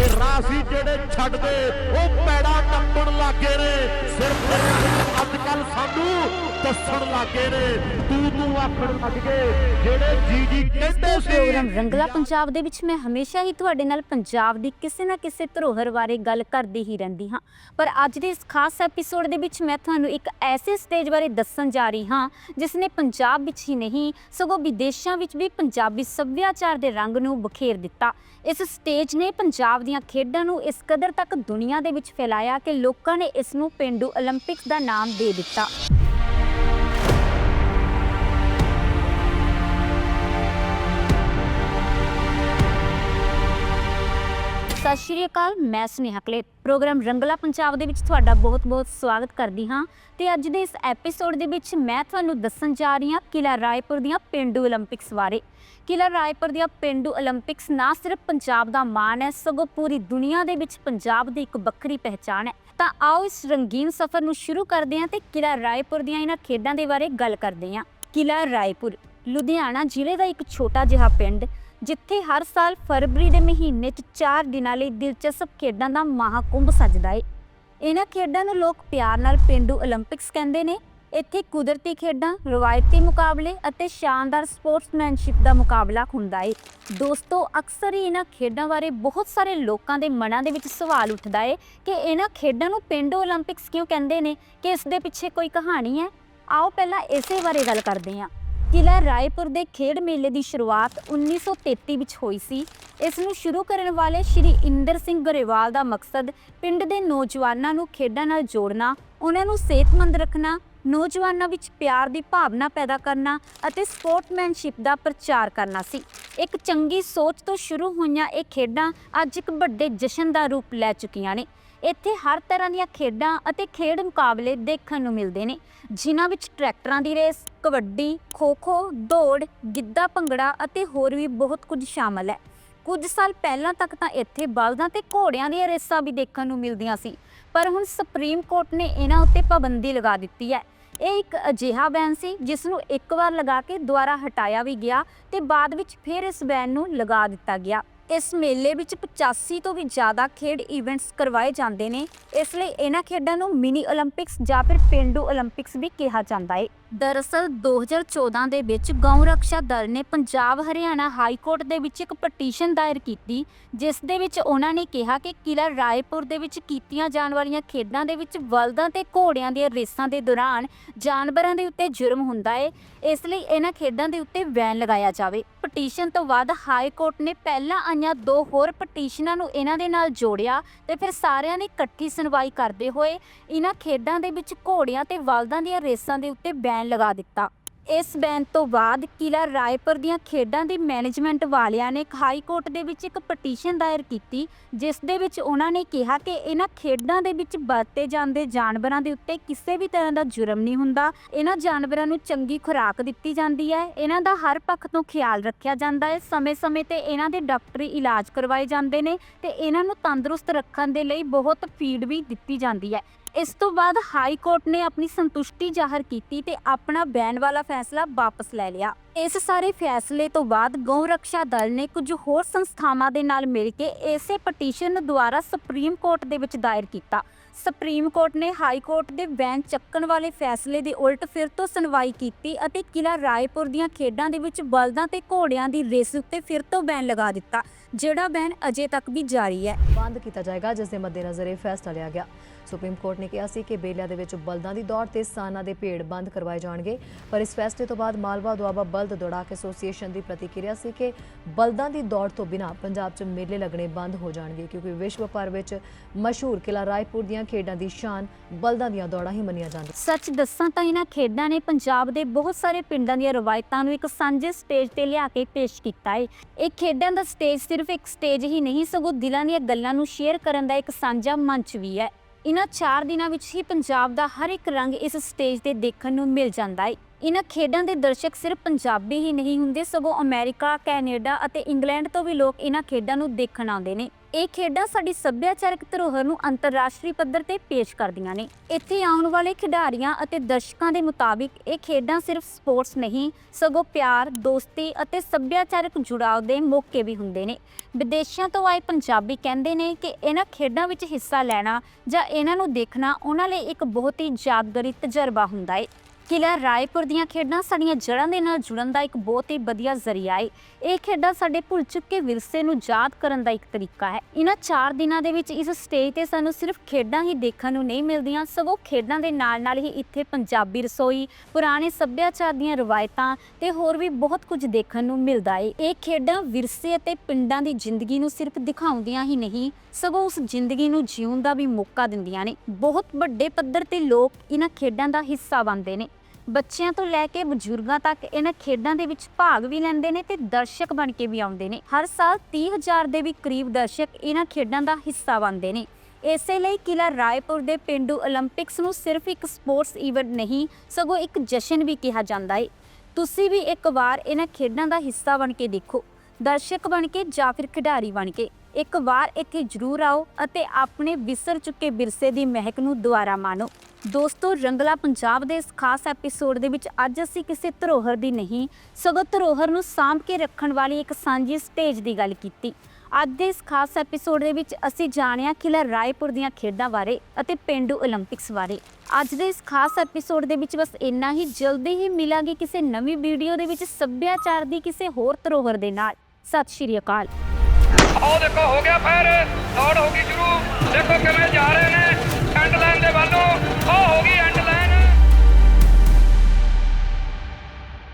ਤੇ ਰਾਸੀ ਜਿਹੜੇ ਛੱਡਦੇ ਉਹ ਪੈੜਾ ਟੱਪਣ ਲੱਗੇ ਨੇ। ਸਿਰਫ ਅੱਜ ਕੱਲ ਸਾਨੂੰ ਦੱਸਣ ਲੱਗੇ ਨੇ, ਤੂੰ ਆਖਣ ਰੰਗਲਾ ਪੰਜਾਬ ਦੇ ਵਿੱਚ ਮੈਂ ਹਮੇਸ਼ਾ ਹੀ ਤੁਹਾਡੇ ਨਾਲ ਪੰਜਾਬ ਦੀ ਕਿਸੇ ਨਾ ਕਿਸੇ ਧਰੋਹਰ ਬਾਰੇ ਗੱਲ ਕਰਦੀ ਹੀ ਰਹਿੰਦੀ ਹਾਂ। ਪਰ ਅੱਜ ਦੇ ਇਸ ਖਾਸ ਐਪੀਸੋਡ ਦੇ ਵਿੱਚ ਮੈਂ ਤੁਹਾਨੂੰ ਇੱਕ ਐਸੇ ਸਟੇਜ ਬਾਰੇ ਦੱਸਣ ਜਾ ਰਹੀ ਹਾਂ ਜਿਸ ਨੇ ਪੰਜਾਬ ਵਿੱਚ ਹੀ ਨਹੀਂ ਸਗੋਂ ਵਿਦੇਸ਼ਾਂ ਵਿੱਚ ਵੀ ਪੰਜਾਬੀ ਸੱਭਿਆਚਾਰ ਦੇ ਰੰਗ ਨੂੰ ਬਖੇਰ ਦਿੱਤਾ। ਇਸ ਸਟੇਜ ਨੇ ਪੰਜਾਬ ਦੀਆਂ ਖੇਡਾਂ ਨੂੰ ਇਸ ਕਦਰ ਤੱਕ ਦੁਨੀਆ ਦੇ ਵਿੱਚ ਫੈਲਾਇਆ ਕਿ ਲੋਕਾਂ ਨੇ ਇਸ ਨੂੰ ਪਿੰਡੂ 올림픽ਸ ਦਾ ਨਾਮ ਦੇ ਦਿੱਤਾ। ਸਤਿ ਸ਼੍ਰੀ ਅਕਾਲ, ਮੈਂ ਸੁਨੇਹਾ ਕਲੇ ਪ੍ਰੋਗਰਾਮ ਰੰਗਲਾ ਪੰਜਾਬ ਦੇ ਵਿੱਚ ਤੁਹਾਡਾ ਬਹੁਤ-ਬਹੁਤ ਸਵਾਗਤ ਕਰਦੀ ਹਾਂ ਤੇ ਅੱਜ ਦੇ ਇਸ ਐਪੀਸੋਡ ਦੇ ਵਿੱਚ ਮੈਂ ਤੁਹਾਨੂੰ ਦੱਸਣ ਜਾ ਰਹੀ ਹਾਂ ਕਿਲਾ ਰਾਏਪੁਰ ਦੀਆਂ ਪਿੰਡੂ 올림픽ਸ ਬਾਰੇ। ਕਿਲਾ ਰਾਏਪੁਰ ਦੀਆਂ ਪਿੰਡੂ 올림픽ਸ ਨਾ ਸਿਰਫ ਪੰਜਾਬ ਦਾ ਮਾਣ ਹੈ, ਸਗੋਂ ਪੂਰੀ ਦੁਨੀਆ ਦੇ ਵਿੱਚ ਪੰਜਾਬ ਦੀ ਇੱਕ ਵੱਖਰੀ ਪਹਿਚਾਣ ਹੈ। ਤਾਂ ਆਓ ਇਸ ਰੰਗੀਨ ਸਫ਼ਰ ਨੂੰ ਸ਼ੁਰੂ ਕਰਦੇ ਹਾਂ ਤੇ ਕਿਲਾ ਰਾਏਪੁਰ ਦੀਆਂ ਇਹਨਾਂ ਖੇਡਾਂ ਦੇ ਬਾਰੇ ਗੱਲ ਕਰਦੇ ਹਾਂ। ਕਿਲਾ ਰਾਏਪੁਰ, ਲੁਧਿਆਣਾ ਜ਼ਿਲ੍ਹੇ ਦਾ ਇੱਕ ਛੋਟਾ ਜਿਹਾ ਪਿੰਡ ਜਿੱਥੇ ਹਰ ਸਾਲ ਫਰਵਰੀ ਦੇ ਮਹੀਨੇ 'ਚ 4 ਦਿਨਾਂ ਲਈ ਦਿਲਚਸਪ ਖੇਡਾਂ ਦਾ ਮਹਾਕੁੰਭ ਸਜਦਾ ਏ। ਇਹਨਾਂ ਖੇਡਾਂ ਨੂੰ ਲੋਕ ਪਿਆਰ ਨਾਲ ਪਿੰਡੂ 올림픽ਸ ਕਹਿੰਦੇ ਨੇ। ਇੱਥੇ ਕੁਦਰਤੀ ਖੇਡਾਂ, ਰਵਾਇਤੀ ਮੁਕਾਬਲੇ ਅਤੇ ਸ਼ਾਨਦਾਰ ਸਪੋਰਟਸਮੈਨਸ਼ਿਪ ਦਾ ਮੁਕਾਬਲਾ ਹੁੰਦਾ ਏ। ਦੋਸਤੋ, ਅਕਸਰ ਹੀ ਇਹਨਾਂ ਖੇਡਾਂ ਬਾਰੇ ਬਹੁਤ ਸਾਰੇ ਲੋਕਾਂ ਦੇ ਮਨਾਂ ਦੇ ਵਿੱਚ ਸਵਾਲ ਉੱਠਦਾ ਏ ਕਿ ਇਹਨਾਂ ਖੇਡਾਂ ਨੂੰ ਪਿੰਡੂ 올림픽ਸ ਕਿਉਂ ਕਹਿੰਦੇ ਨੇ? ਕਿ ਇਸ ਦੇ ਪਿੱਛੇ ਕੋਈ ਕਹਾਣੀ ਹੈ? ਆਓ ਪਹਿਲਾਂ ਇਸੇ ਬਾਰੇ ਗੱਲ ਕਰਦੇ ਹਾਂ। ਕਿਲਾ ਰਾਏਪੁਰ ਦੇ ਖੇਡ ਮੇਲੇ ਦੀ ਸ਼ੁਰੂਆਤ 1933 ਵਿੱਚ ਹੋਈ ਸੀ। ਇਸ ਨੂੰ ਸ਼ੁਰੂ ਕਰਨ ਵਾਲੇ ਸ਼੍ਰੀ ਇੰਦਰ ਸਿੰਘ ਗਰੇਵਾਲ ਦਾ ਮਕਸਦ ਪਿੰਡ ਦੇ ਨੌਜਵਾਨਾਂ ਨੂੰ ਖੇਡਾਂ ਨਾਲ ਜੋੜਨਾ, ਉਹਨਾਂ ਨੂੰ ਸਿਹਤਮੰਦ ਰੱਖਣਾ, ਨੌਜਵਾਨਾਂ ਵਿੱਚ ਪਿਆਰ ਦੀ ਭਾਵਨਾ ਪੈਦਾ ਕਰਨਾ ਅਤੇ ਸਪੋਰਟਮੈਨਸ਼ਿਪ ਦਾ ਪ੍ਰਚਾਰ ਕਰਨਾ ਸੀ। ਇੱਕ ਚੰਗੀ ਸੋਚ ਤੋਂ ਸ਼ੁਰੂ ਹੋਈਆਂ ਇਹ ਖੇਡਾਂ ਅੱਜ ਇੱਕ ਵੱਡੇ ਜਸ਼ਨ ਦਾ ਰੂਪ ਲੈ ਚੁੱਕੀਆਂ ਨੇ। ਇੱਥੇ ਹਰ ਤਰ੍ਹਾਂ ਦੀਆਂ ਖੇਡਾਂ ਅਤੇ ਖੇਡ ਮੁਕਾਬਲੇ ਦੇਖਣ ਨੂੰ ਮਿਲਦੇ ਨੇ, ਜਿਨ੍ਹਾਂ ਵਿੱਚ ਟਰੈਕਟਰਾਂ ਦੀ ਰੇਸ, ਕਬੱਡੀ, ਖੋ-ਖੋ, ਦੌੜ, ਗਿੱਧਾ, ਭੰਗੜਾ ਅਤੇ ਹੋਰ ਵੀ ਬਹੁਤ ਕੁਝ ਸ਼ਾਮਲ ਹੈ। ਕੁਝ ਸਾਲ ਪਹਿਲਾਂ ਤੱਕ ਤਾਂ ਇੱਥੇ ਬਲਦਾਂ ਤੇ ਘੋੜਿਆਂ ਦੀਆਂ ਰੇਸਾਂ ਵੀ ਦੇਖਣ ਨੂੰ ਮਿਲਦੀਆਂ ਸੀ, ਪਰ ਹੁਣ ਸੁਪਰੀਮ ਕੋਰਟ ਨੇ ਇਹਨਾਂ ਉੱਤੇ ਪਾਬੰਦੀ ਲਗਾ ਦਿੱਤੀ ਹੈ। ਇਹ ਇੱਕ ਅਜਿਹਾ ਬੈਨ ਸੀ, ਜਿਸ ਨੂੰ ਇੱਕ ਵਾਰ ਲਗਾ ਕੇ ਦੁਬਾਰਾ ਹਟਾਇਆ ਵੀ ਗਿਆ ਤੇ ਬਾਅਦ ਵਿੱਚ ਫਿਰ ਇਸ ਬੈਨ ਨੂੰ ਲਗਾ ਦਿੱਤਾ ਗਿਆ। ਇਸ ਮੇਲੇ ਵਿੱਚ 85 ਤੋਂ ਵੀ ਜ਼ਿਆਦਾ ਖੇਡ ਇਵੈਂਟਸ ਕਰਵਾਏ ਜਾਂਦੇ ਨੇ। ਇਸ ਲਈ ਇਹਨਾਂ ਖੇਡਾਂ ਨੂੰ ਮਿਨੀ 올림픽ਸ ਜਾਂ ਫਿਰ ਪਿੰਡੂ 올림픽ਸ ਵੀ ਕਿਹਾ ਜਾਂਦਾ ਹੈ ਦਰਅਸਲ 2014 ਦੇ ਵਿੱਚ ਗਊ ਰੱਖਿਆ ਦਲ ਨੇ ਪੰਜਾਬ ਹਰਿਆਣਾ ਹਾਈ ਕੋਰਟ ਦੇ ਵਿੱਚ ਇੱਕ ਪਟੀਸ਼ਨ ਦਾਇਰ ਕੀਤੀ, ਜਿਸ ਦੇ ਵਿੱਚ ਉਹਨਾਂ ਨੇ ਕਿਹਾ ਕਿ ਕਿਲਾ ਰਾਏਪੁਰ ਦੇ ਵਿੱਚ ਕੀਤੀਆਂ ਜਾਣ ਵਾਲੀਆਂ ਖੇਡਾਂ ਦੇ ਵਿੱਚ ਬਲਦਾਂ ਤੇ ਘੋੜਿਆਂ ਦੀਆਂ ਰੇਸਾਂ ਦੇ ਦੌਰਾਨ ਜਾਨਵਰਾਂ ਦੇ ਉੱਤੇ ਜੁਰਮ ਹੁੰਦਾ ਹੈ ਇਸ ਲਈ ਇਹਨਾਂ ਖੇਡਾਂ ਦੇ ਉੱਤੇ ਬੈਨ ਲਗਾਇਆ ਜਾਵੇ। ਪਟੀਸ਼ਨ ਤੋਂ ਬਾਅਦ ਹਾਈ ਕੋਰਟ ਨੇ ਪਹਿਲਾਂ ਆਈਆਂ ਦੋ ਹੋਰ ਪਟੀਸ਼ਨਾਂ ਨੂੰ ਇਹਨਾਂ ਦੇ ਨਾਲ ਜੋੜਿਆ ਤੇ ਫਿਰ ਸਾਰਿਆਂ ਨੇ ਇਕੱਠੀ ਸੁਣਵਾਈ ਕਰਦੇ ਹੋਏ ਇਹਨਾਂ ਖੇਡਾਂ ਦੇ ਵਿੱਚ ਘੋੜਿਆਂ ਤੇ ਬਲਦਾਂ ਦੀਆਂ ਰੇਸਾਂ ਦੇ ਉੱਤੇ ਬੈਨ ਲਗਾ ਦਿੱਤਾ। ਇਸ ਬੈਨ ਤੋਂ ਬਾਅਦ ਕਿਲਾ ਰਾਏਪੁਰ ਦੀਆਂ ਖੇਡਾਂ ਦੀ ਮੈਨੇਜਮੈਂਟ ਵਾਲਿਆਂ ਨੇ ਹਾਈ ਕੋਰਟ ਦੇ ਵਿੱਚ ਇੱਕ ਪਟੀਸ਼ਨ ਦਾਇਰ ਕੀਤੀ, ਜਿਸ ਦੇ ਵਿੱਚ ਉਹਨਾਂ ਨੇ ਕਿਹਾ ਕਿ ਇਹਨਾਂ ਖੇਡਾਂ ਦੇ ਵਿੱਚ ਵਰਤੇ ਜਾਂਦੇ ਜਾਨਵਰਾਂ ਦੇ ਉੱਤੇ ਕਿਸੇ ਵੀ ਤਰ੍ਹਾਂ ਦਾ ਜੁਰਮ ਨਹੀਂ ਹੁੰਦਾ। ਇਹਨਾਂ ਜਾਨਵਰਾਂ ਨੂੰ ਚੰਗੀ ਖੁਰਾਕ ਦਿੱਤੀ ਜਾਂਦੀ ਹੈ। ਇਹਨਾਂ ਦਾ ਹਰ ਪੱਖ ਤੋਂ ਖਿਆਲ ਰੱਖਿਆ ਜਾਂਦਾ ਹੈ। ਸਮੇਂ-ਸਮੇਂ ਤੇ ਇਹਨਾਂ ਦੇ ਡਾਕਟਰੀ ਇਲਾਜ ਕਰਵਾਏ ਜਾਂਦੇ ਨੇ ਤੇ ਇਹਨਾਂ ਨੂੰ ਤੰਦਰੁਸਤ ਰੱਖਣ ਦੇ ਲਈ ਬਹੁਤ ਫੀਡ ਵੀ ਦਿੱਤੀ ਜਾਂਦੀ ਹੈ। ਇਸ ਤੋਂ ਬਾਅਦ ਹਾਈ ਕੋਰਟ ਨੇ ਆਪਣੀ ਸੰਤੁਸ਼ਟੀ ਜ਼ਾਹਰ ਕੀਤੀ ਤੇ ਆਪਣਾ ਬੈਨ ਵਾਲਾ ਫੈਸਲਾ ਵਾਪਸ ਲੈ ਲਿਆ। ਇਸ ਸਾਰੇ ਫੈਸਲੇ ਤੋਂ ਬਾਅਦ ਗਊ ਰੱਖਿਆ ਦਲ ਨੇ ਕੁਝ ਹੋਰ ਸੰਸਥਾਵਾਂ ਦੇ ਨਾਲ ਮਿਲ ਕੇ ਇਸੇ ਪਟੀਸ਼ਨ ਦੁਆਰਾ ਸੁਪਰੀਮ ਕੋਰਟ ਦੇ ਵਿੱਚ ਦਾਇਰ ਕੀਤਾ। ਸੁਪਰੀਮ ਕੋਰਟ ਨੇ ਹਾਈ ਕੋਰਟ ਦੇ ਬੈਨ ਚੱਕਣ ਵਾਲੇ ਫੈਸਲੇ ਦੇ ਉਲਟ ਫਿਰ ਤੋਂ ਸੁਣਵਾਈ ਕੀਤੀ ਅਤੇ ਕਿਲਾ ਰਾਏਪੁਰ ਦੀਆਂ ਖੇਡਾਂ ਦੇ ਵਿੱਚ ਬਲਦਾਂ ਤੇ ਘੋੜਿਆਂ ਦੀ ਰੇਸ ਉੱਤੇ ਫਿਰ ਤੋਂ ਬੈਨ ਲਗਾ ਦਿੱਤਾ, ਜਿਹੜਾ ਬੈਨ ਅਜੇ ਤੱਕ ਵੀ ਜਾਰੀ ਹੈ। ਬੰਦ ਕੀਤਾ ਜਾਏਗਾ, ਜਿਸ ਦੇ ਮੱਦੇਨਜ਼ਰ ਇਹ ਫੈਸਲਾ ਲਿਆ ਗਿਆ। ਸੁਪਰੀਮ ਕੋਰਟ ਨੇ ਕਿਹਾ ਸੀ ਕਿ ਬੇਲਿਆਂ ਦੇ ਵਿੱਚ ਬਲਦਾਂ ਦੀ ਦੌੜ ਤੇ ਸਾਨਾ ਦੇ ਭੇੜ ਬੰਦ ਕਰਵਾਏ ਜਾਣਗੇ। ਪਰ ਇਸ ਫੈਸਲੇ ਤੋਂ ਬਾਅਦ ਮਾਲਵਾ ਦੁਆਬਾ ਬਲਦ ਦੌੜਾਕ ਐਸੋਸੀਏਸ਼ਨ ਦੀ ਪ੍ਰਤੀਕਿਰਿਆ ਸੀ ਕਿ ਬਲਦਾਂ ਦੀ ਦੌੜ ਤੋਂ ਬਿਨਾਂ ਪੰਜਾਬ 'ਚ ਮੇਲੇ ਲੱਗਣੇ ਬੰਦ ਹੋ ਜਾਣਗੇ ਕਿਉਂਕਿ ਵਿਸ਼ਵ ਭਰ ਵਿੱਚ ਮਸ਼ਹੂਰ ਕਿਲਾ ਰਾਏਪੁਰ ਦੀਆਂ ਖੇਡਾਂ ਦੀ ਸ਼ਾਨ ਬਲਦਾਂ ਦੀਆਂ ਦੌੜਾਂ ਹੀ ਮੰਨੀਆਂ ਜਾਂਦੀਆਂ ਸੱਚ ਦੱਸਾਂ ਤਾਂ ਇਹਨਾਂ ਖੇਡਾਂ ਨੇ ਪੰਜਾਬ ਦੇ ਬਹੁਤ ਸਾਰੇ ਪਿੰਡਾਂ ਦੀਆਂ ਰਵਾਇਤਾਂ ਨੂੰ ਇੱਕ ਸਾਂਝੇ ਸਟੇਜ ਤੇ ਲਿਆ ਕੇ ਪੇਸ਼ ਕੀਤਾ ਹੈ ਇਹ ਖੇਡਾਂ ਦਾ ਸਟੇਜ ਸਿਰਫ ਇੱਕ ਸਟੇਜ ਹੀ ਨਹੀਂ, ਸਗੋਂ ਦਿਲਾਂ ਦੀਆਂ ਗੱਲਾਂ ਨੂੰ ਸ਼ੇਅਰ ਕਰਨ ਦਾ ਇੱਕ ਸਾਂਝਾ ਮੰਚ ਵੀ ਹੈ। ਇਹਨਾਂ 4 ਦਿਨਾਂ ਵਿੱਚ ਹੀ ਪੰਜਾਬ ਦਾ ਹਰ ਇੱਕ ਰੰਗ ਇਸ ਸਟੇਜ ਤੇ ਦੇਖਣ ਨੂੰ ਮਿਲ ਜਾਂਦਾ ਹੈ। ਇਹਨਾਂ ਖੇਡਾਂ ਦੇ ਦਰਸ਼ਕ ਸਿਰਫ ਪੰਜਾਬੀ ਹੀ ਨਹੀਂ ਹੁੰਦੇ, ਸਗੋਂ ਅਮਰੀਕਾ, ਕੈਨੇਡਾ ਅਤੇ ਇੰਗਲੈਂਡ ਤੋਂ ਵੀ ਲੋਕ ਇਹਨਾਂ ਖੇਡਾਂ ਨੂੰ ਦੇਖਣ ਆਉਂਦੇ ਨੇ। ਇਹ ਖੇਡਾਂ ਸਾਡੀ ਸੱਭਿਆਚਾਰਕ ਧਰੋਹਰ ਨੂੰ ਅੰਤਰਰਾਸ਼ਟਰੀ ਪੱਧਰ ਤੇ ਪੇਸ਼ ਕਰਦੀਆਂ ਨੇ। ਇੱਥੇ ਆਉਣ ਵਾਲੇ ਖਿਡਾਰੀਆਂ ਅਤੇ ਦਰਸ਼ਕਾਂ ਦੇ ਮੁਤਾਬਿਕ ਇਹ ਖੇਡਾਂ ਸਿਰਫ ਸਪੋਰਟਸ ਨਹੀਂ, ਸਗੋਂ ਪਿਆਰ, ਦੋਸਤੀ ਅਤੇ ਸੱਭਿਆਚਾਰਕ ਜੁੜਾਵ ਦੇ ਮੌਕੇ ਵੀ ਹੁੰਦੇ ਨੇ। ਵਿਦੇਸ਼ਾਂ ਤੋਂ ਆਏ ਪੰਜਾਬੀ ਕਹਿੰਦੇ ਨੇ ਕਿ ਇਹਨਾਂ ਖੇਡਾਂ ਵਿੱਚ ਹਿੱਸਾ ਲੈਣਾ ਜਾਂ ਇਹਨਾਂ ਨੂੰ ਦੇਖਣਾ ਉਹਨਾਂ ਲਈ ਇੱਕ ਬਹੁਤ ਹੀ ਯਾਦਗਾਰੀ ਤਜਰਬਾ ਹੁੰਦਾ ਹੈ ਕਿਲ੍ਹਾ ਰਾਏਪੁਰ ਦੀਆਂ ਖੇਡਾਂ ਸਾਡੀਆਂ ਜੜ੍ਹਾਂ ਦੇ ਨਾਲ ਜੁੜਨ ਦਾ ਇੱਕ ਬਹੁਤ ਹੀ ਵਧੀਆ ਜ਼ਰੀਆ ਹੈ ਇਹ ਖੇਡਾਂ ਸਾਡੇ ਭੁੱਲ ਚੁੱਕੇ ਵਿਰਸੇ ਨੂੰ ਯਾਦ ਕਰਨ ਦਾ ਇੱਕ ਤਰੀਕਾ ਹੈ। ਇਹਨਾਂ 4 ਦਿਨਾਂ ਦੇ ਵਿੱਚ ਇਸ ਸਟੇਜ ਤੇ ਸਾਨੂੰ ਸਿਰਫ ਖੇਡਾਂ ਹੀ ਦੇਖਣ ਨੂੰ ਨਹੀਂ ਮਿਲਦੀਆਂ, ਸਗੋਂ ਖੇਡਾਂ ਦੇ ਨਾਲ-ਨਾਲ ਹੀ ਇੱਥੇ ਪੰਜਾਬੀ ਰਸੋਈ, ਪੁਰਾਣੇ ਸੱਭਿਆਚਾਰ ਦੀਆਂ ਰਵਾਇਤਾਂ ਤੇ ਹੋਰ ਵੀ ਬਹੁਤ ਕੁਝ ਦੇਖਣ ਨੂੰ ਮਿਲਦਾ ਹੈ ਇਹ ਖੇਡਾਂ ਵਿਰਸੇ ਅਤੇ ਪਿੰਡਾਂ ਦੀ ਜ਼ਿੰਦਗੀ ਨੂੰ ਸਿਰਫ ਦਿਖਾਉਂਦੀਆਂ ਹੀ ਨਹੀਂ, ਸਗੋਂ ਉਸ ਜ਼ਿੰਦਗੀ ਨੂੰ ਜਿਉਣ ਦਾ ਵੀ ਮੌਕਾ ਦਿੰਦੀਆਂ ਨੇ। ਬਹੁਤ ਵੱਡੇ ਪੱਧਰ ਤੇ ਲੋਕ ਇਹਨਾਂ ਖੇਡਾਂ ਦਾ ਹਿੱਸਾ ਬਣਦੇ ਨੇ। ਬੱਚਿਆਂ ਤੋਂ ਲੈ ਕੇ ਬਜ਼ੁਰਗਾਂ ਤੱਕ ਇਹਨਾਂ ਖੇਡਾਂ ਦੇ ਵਿੱਚ ਭਾਗ ਵੀ ਲੈਂਦੇ ਨੇ ਤੇ ਦਰਸ਼ਕ ਬਣ ਕੇ ਵੀ ਆਉਂਦੇ ਨੇ। ਹਰ ਸਾਲ 30000 ਦੇ ਵੀ ਕਰੀਬ ਦਰਸ਼ਕ ਇਹਨਾਂ ਖੇਡਾਂ ਦਾ ਹਿੱਸਾ ਬਣਦੇ ਨੇ। ਇਸੇ ਲਈ ਕਿਲਾ ਰਾਏਪੁਰ ਦੇ ਪਿੰਡੂ 올림픽ਸ ਨੂੰ ਸਿਰਫ ਇੱਕ ਸਪੋਰਟਸ ਇਵੈਂਟ ਨਹੀਂ, ਸਗੋਂ ਇੱਕ ਜਸ਼ਨ ਵੀ ਕਿਹਾ ਜਾਂਦਾ ਏ। ਤੁਸੀਂ ਵੀ ਇੱਕ ਵਾਰ ਇਹਨਾਂ ਖੇਡਾਂ ਦਾ ਹਿੱਸਾ ਬਣ ਕੇ ਦੇਖੋ। ਦਰਸ਼ਕ ਬਣ ਕੇ ਜਾਂ ਫਿਰ ਖਿਡਾਰੀ ਬਣ ਕੇ। ਇੱਕ ਵਾਰ ਇੱਥੇ ਜ਼ਰੂਰ ਆਓ ਅਤੇ ਆਪਣੇ ਵਿਸਰ ਚੁੱਕੇ ਵਿਰਸੇ ਦੀ ਮਹਿਕ ਨੂੰ ਦੁਬਾਰਾ ਮਾਣੋ। ਦੋਸਤੋ, ਰੰਗਲਾ ਪੰਜਾਬ ਦੇ ਇਸ ਖਾਸ ਐਪੀਸੋਡ ਦੇ ਵਿੱਚ ਅੱਜ ਅਸੀਂ ਕਿਸੇ ਧਰੋਹਰ ਦੀ ਨਹੀਂ, ਸਗੋਂ ਧਰੋਹਰ ਨੂੰ ਸਾਂਭ ਕੇ ਰੱਖਣ ਵਾਲੀ ਇੱਕ ਸਾਂਝੀ ਸਟੇਜ ਦੀ ਗੱਲ ਕੀਤੀ। ਅੱਜ ਦੇ ਇਸ ਖਾਸ ਐਪੀਸੋਡ ਦੇ ਵਿੱਚ ਅਸੀਂ ਜਾਣਿਆ ਕਿਲਾ ਰਾਏਪੁਰ ਦੀਆਂ ਖੇਡਾਂ ਬਾਰੇ ਅਤੇ ਪਿੰਡੂ 올림픽ਸ ਬਾਰੇ। ਅੱਜ ਦੇ ਇਸ ਖਾਸ ਐਪੀਸੋਡ ਦੇ ਵਿੱਚ ਬਸ ਇੰਨਾ ਹੀ, ਜਲਦੀ ਹੀ ਮਿਲਾਂਗੇ ਕਿਸੇ ਨਵੀਂ ਵੀਡੀਓ ਦੇ ਵਿੱਚ ਸੱਭਿਆਚਾਰ ਦੀ ਕਿਸੇ ਹੋਰ ਧਰੋਹਰ ਦੇ ਨਾਲ। ਸਤਿ ਸ਼੍ਰੀ ਅਕਾਲ। ਉਹ ਦੇਖੋ, ਹੋ ਗਿਆ ਫਾਇਰ। ਦੌੜ ਹੋ ਗਈ ਸ਼ੁਰੂ। ਦੇਖੋ ਕਿਵੇਂ ਜਾ ਰਹੇ ਨੇ। ਐਂਡ ਲਾਈਨ ਦੇ ਵੱਲੋਂ। ਉਹ ਹੋ ਗਈ।